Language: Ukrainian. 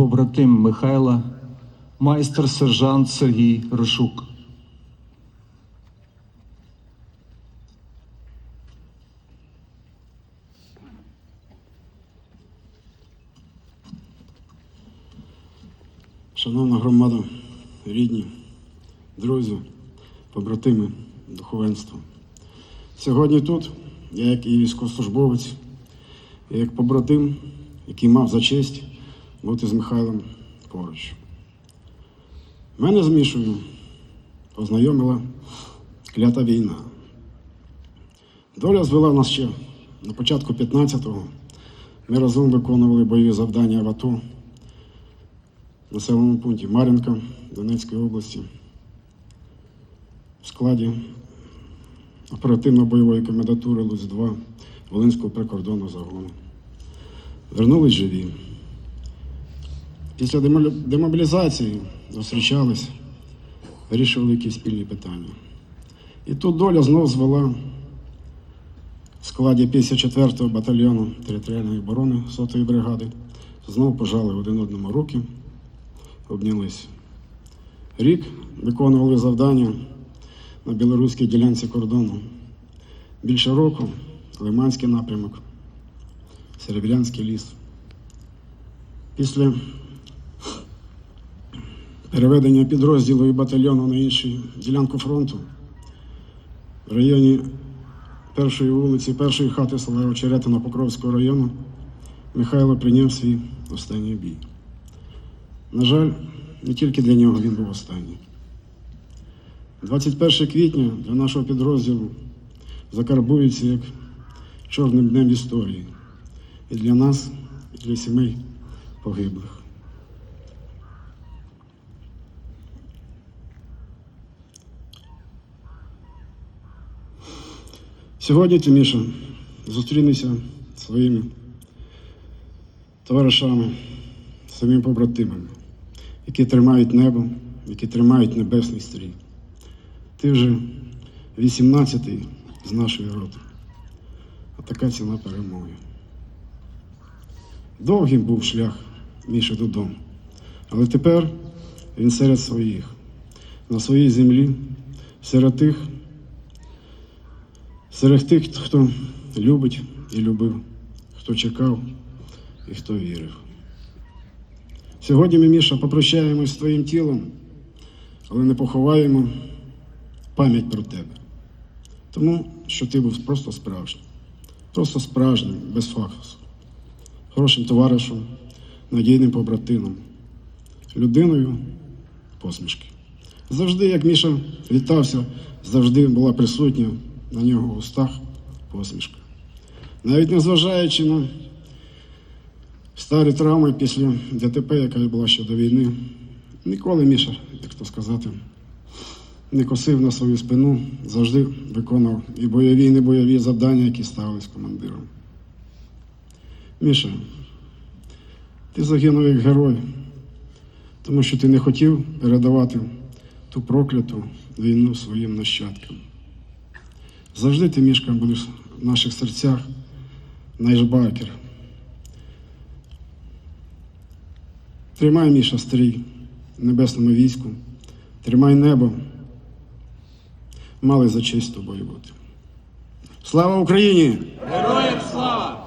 побратим Михайла, майстер сержант Сергій Рошук. Шановна громада, рідні, друзі, побратими, духовенство. Сьогодні тут я як і військовослужбовець, як побратим, який мав за честь бути з Михайлом поруч. Мене з Мішою познайомила клята війна. Доля звела нас ще на початку 15-го. Ми разом виконували бойові завдання в АТО в населеному пункті Мар'їнка Донецької області в складі оперативно-бойової комендатури Луць-2 Волинського прикордонного загону. Вернулись живі. Після демобілізації зустрічались, вирішували якісь спільні питання. І тут доля знов звела в складі 54-го батальйону територіальної оборони 100-ї бригади. Знов пожали один одному руки обнялись. Рік виконували завдання на білоруській ділянці кордону. Більше року Лиманський напрямок, Серебрянський ліс. Після переведення підрозділу і батальйону на іншу ділянку фронту в районі першої вулиці, першої хати села Очеретина Покровського району Михайло прийняв свій останній бій. На жаль, не тільки для нього він був останній. 21 квітня для нашого підрозділу закарбується як чорним днем історії. І для нас, і для сімей погиблих. Сьогодні ти, Міша, зустрінешся зі своїми товаришами, своїми побратимами, які тримають небо, які тримають небесний стрій. Ти вже 18-й з нашої роти. А така ціна перемоги. Довгим був шлях Міші додому, але тепер він серед своїх, на своїй землі, серед тих, серед тих, хто любить і любив, хто чекав і хто вірив. Сьогодні ми, Міша, попрощаємось з твоїм тілом, але не поховаємо пам'ять про тебе. Тому що ти був просто справжнім, просто справжнім, без фахусу, хорошим товаришем, надійним побратимом, людиною посмішки. Завжди, як Міша вітався, завжди була присутня на нього устах посмішка. Навіть незважаючи на старі травми після ДТП, яка була ще до війни. Ніколи Міша, як то сказати, не косив на свою спину, завжди виконував і бойові, і небойові завдання, які ставились командиром. Міша, ти загинув як герой, тому що ти не хотів передавати ту прокляту війну своїм нащадкам. Завжди ти, Мішка, будеш в наших серцях найжбакер. Тримай Міша стрій небесному війську, тримай небо. Мали за честь тобою бути. Слава Україні! Героям слава!